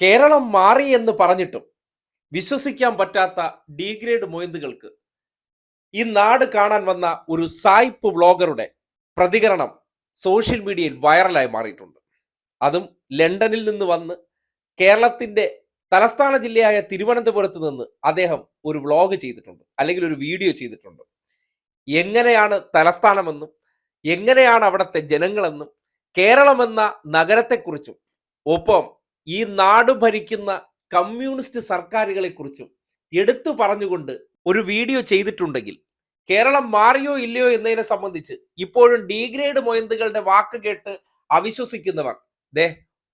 കേരളം മാറി എന്ന് പറഞ്ഞിട്ടും വിശ്വസിക്കാൻ പറ്റാത്ത ഡീഗ്രേഡ് മൊയന്തുകൾക്ക് ഈ നാട് കാണാൻ വന്ന ഒരു സായിപ്പ് വ്ളോഗറുടെ പ്രതികരണം സോഷ്യൽ മീഡിയയിൽ വൈറലായി മാറിയിട്ടുണ്ട്. അതും ലണ്ടനിൽ നിന്ന് വന്ന് കേരളത്തിന്റെ തലസ്ഥാന ജില്ലയായ തിരുവനന്തപുരത്ത് നിന്ന് അദ്ദേഹം ഒരു വ്ളോഗ് ചെയ്തിട്ടുണ്ട് അല്ലെങ്കിൽ ഒരു വീഡിയോ ചെയ്തിട്ടുണ്ട്. എങ്ങനെയാണ് തലസ്ഥാനമെന്നും എങ്ങനെയാണ് അവിടുത്തെ ജനങ്ങളെന്നും കേരളമെന്ന നഗരത്തെക്കുറിച്ചും ഒപ്പം ഈ നാട് ഭരിക്കുന്ന കമ്മ്യൂണിസ്റ്റ് സർക്കാരുകളെ കുറിച്ചും എടുത്തു പറഞ്ഞുകൊണ്ട് ഒരു വീഡിയോ ചെയ്തിട്ടുണ്ടെങ്കിൽ കേരളം മാറിയോ ഇല്ലയോ എന്നതിനെ സംബന്ധിച്ച് ഇപ്പോഴും ഡീഗ്രേഡ് മൊയന്തുകളുടെ വാക്ക് കേട്ട് അവിശ്വസിക്കുന്നവർ ദേ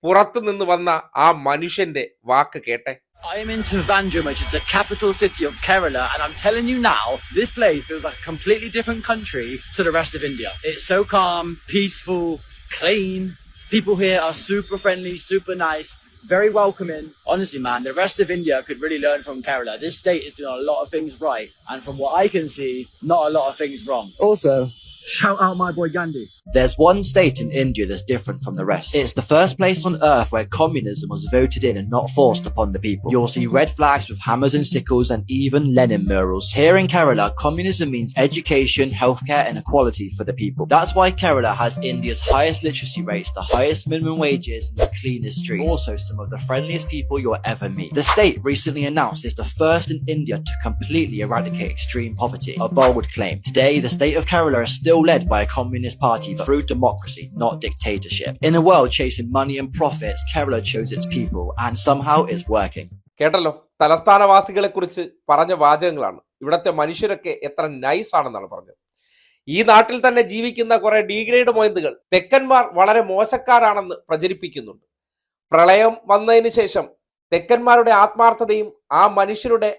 പുറത്തു നിന്ന് വന്ന ആ മനുഷ്യന്റെ വാക്ക് കേട്ടെ I'm in Trivandrum, which is the capital city of Kerala, and I'm telling you now, this place feels like a completely different country to the rest of India. It's so calm, peaceful, clean. People here are super friendly, super nice, very welcoming. Honestly, man, the rest of India could really learn from Kerala. This state is doing a lot of things right, and from what I can see, not a lot of things wrong. Also, shout out my boy Gandhi. There's one state in India that's different from the rest. It's the first place on earth where communism was voted in and not forced upon the people. You'll see red flags with hammers and sickles and even Lenin murals. Here in Kerala, communism means education, healthcare and equality for the people. That's why Kerala has India's highest literacy rates, the highest minimum wages and the cleanest streets. Also some of the friendliest people you'll ever meet. The state recently announced it's the first in India to completely eradicate extreme poverty. A bold claim. Today, the state of Kerala is still led by a communist party but through democracy, not dictatorship. In a world chasing money and profits, Kerala chose its people and somehow it's working. കേട്ടല്ലോ? തലസ്ഥാനവാസികളെ കുറിച്ച് പറഞ്ഞ വാചകങ്ങളാണ്. ഇവിടത്തെ മനുഷ്യരൊക്കെ എത്ര nice ആണെന്നാണ് പറഞ്ഞത്. ഈ നാട്ടിൽ തന്നെ ജീവിക്കുന്ന കുറെ ഡീഗ്രേഡ് മൊയന്തുകൾ തെക്കന്മാർ വളരെ മോശക്കാരാണെന്ന് പ്രചരിപ്പിക്കുന്നുണ്ട്. പ്രളയം വന്നതിന് ശേഷം തെക്കന്മാരുടെ ആത്മാർത്ഥതയും ആ മനുഷ്യരുടെ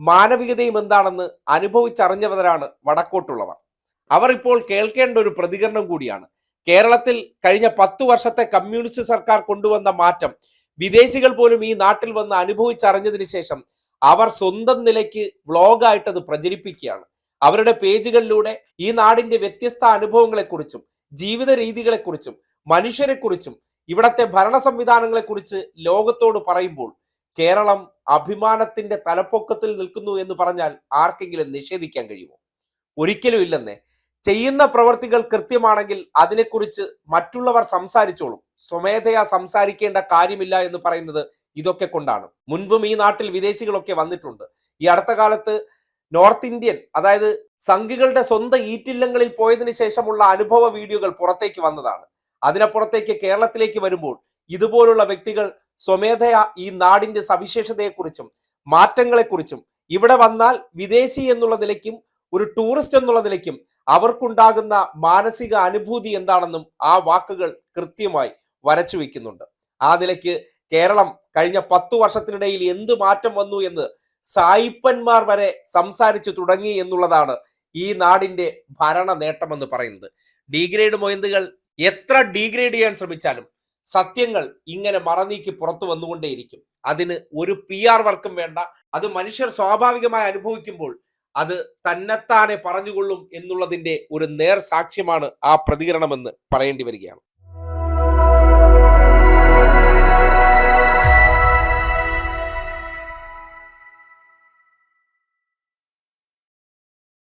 മാനവികതയും എന്താണെന്ന് അനുഭവിച്ചറിഞ്ഞവരാണ് വടക്കോട്ടുള്ളവർ. അവർ ഇപ്പോൾ കേൾക്കേണ്ട ഒരു പ്രതികരണം കൂടിയാണ്. കേരളത്തിൽ കഴിഞ്ഞ പത്തു വർഷത്തെ കമ്മ്യൂണിസ്റ്റ് സർക്കാർ കൊണ്ടുവന്ന മാറ്റം വിദേശികൾ പോലും ഈ നാട്ടിൽ വന്ന് അനുഭവിച്ചറിഞ്ഞതിന് ശേഷം അവർ സ്വന്തം നിലയ്ക്ക് വ്ളോഗായിട്ട് അത് പ്രചരിപ്പിക്കുകയാണ്. അവരുടെ പേജുകളിലൂടെ ഈ നാടിന്റെ വ്യത്യസ്ത അനുഭവങ്ങളെക്കുറിച്ചും ജീവിത രീതികളെക്കുറിച്ചും മനുഷ്യരെക്കുറിച്ചും ഇവിടത്തെ ഭരണ സംവിധാനങ്ങളെക്കുറിച്ച് ലോകത്തോട് പറയുമ്പോൾ കേരളം അഭിമാനത്തിന്റെ തലപ്പൊക്കത്തിൽ നിൽക്കുന്നു എന്ന് പറഞ്ഞാൽ ആർക്കെങ്കിലും നിഷേധിക്കാൻ കഴിയുമോ? ഒരിക്കലും ഇല്ലെന്നേ. ചെയ്യുന്ന പ്രവർത്തികൾ കൃത്യമാണെങ്കിൽ അതിനെക്കുറിച്ച് മറ്റുള്ളവർ സംസാരിച്ചോളും. സ്വമേധയാ സംസാരിക്കേണ്ട കാര്യമില്ല എന്ന് പറയുന്നത് ഇതൊക്കെ കൊണ്ടാണ്. മുൻപും ഈ നാട്ടിൽ വിദേശികളൊക്കെ വന്നിട്ടുണ്ട്. ഈ അടുത്ത കാലത്ത് നോർത്ത് ഇന്ത്യൻ അതായത് സംഘികളുടെ സ്വന്തം ഈറ്റില്ലങ്ങളിൽ പോയതിനു ശേഷമുള്ള അനുഭവ വീഡിയോകൾ പുറത്തേക്ക് വന്നതാണ്. അതിനപ്പുറത്തേക്ക് കേരളത്തിലേക്ക് വരുമ്പോൾ ഇതുപോലുള്ള വ്യക്തികൾ സ്വമേധയാ ഈ നാടിന്റെ സവിശേഷതയെക്കുറിച്ചും മാറ്റങ്ങളെക്കുറിച്ചും ഇവിടെ വന്നാൽ വിദേശി എന്നുള്ള നിലയ്ക്കും ഒരു ടൂറിസ്റ്റ് എന്നുള്ള നിലയ്ക്കും അവർക്കുണ്ടാകുന്ന മാനസിക അനുഭൂതി എന്താണെന്നും ആ വാക്കുകൾ കൃത്യമായി വരച്ചു വയ്ക്കുന്നുണ്ട് ആ നിലയ്ക്ക് കേരളം കഴിഞ്ഞ പത്തു വർഷത്തിനിടയിൽ എന്ത് മാറ്റം വന്നു എന്ന് സായിപ്പന്മാർ വരെ സംസാരിച്ചു തുടങ്ങി എന്നുള്ളതാണ് ഈ നാടിന്റെ ഭരണ നേട്ടമെന്ന് പറയുന്നത്. ഡീഗ്രേഡ് മൊയന്തുകൾ എത്ര ഡീഗ്രേഡ് ചെയ്യാൻ ശ്രമിച്ചാലും സത്യങ്ങൾ ഇങ്ങനെ മറനീക്കി പുറത്തു വന്നുകൊണ്ടേയിരിക്കും. അതിന് ഒരു പി ആർ വർക്കും വേണ്ട. അത് മനുഷ്യർ സ്വാഭാവികമായി അനുഭവിക്കുമ്പോൾ അത് തന്നെത്താനെ പറഞ്ഞുകൊള്ളും എന്നുള്ളതിന്റെ ഒരു നേർ സാക്ഷ്യമാണ് ആ പ്രതികരണമെന്ന് പറയേണ്ടി വരികയാണ്.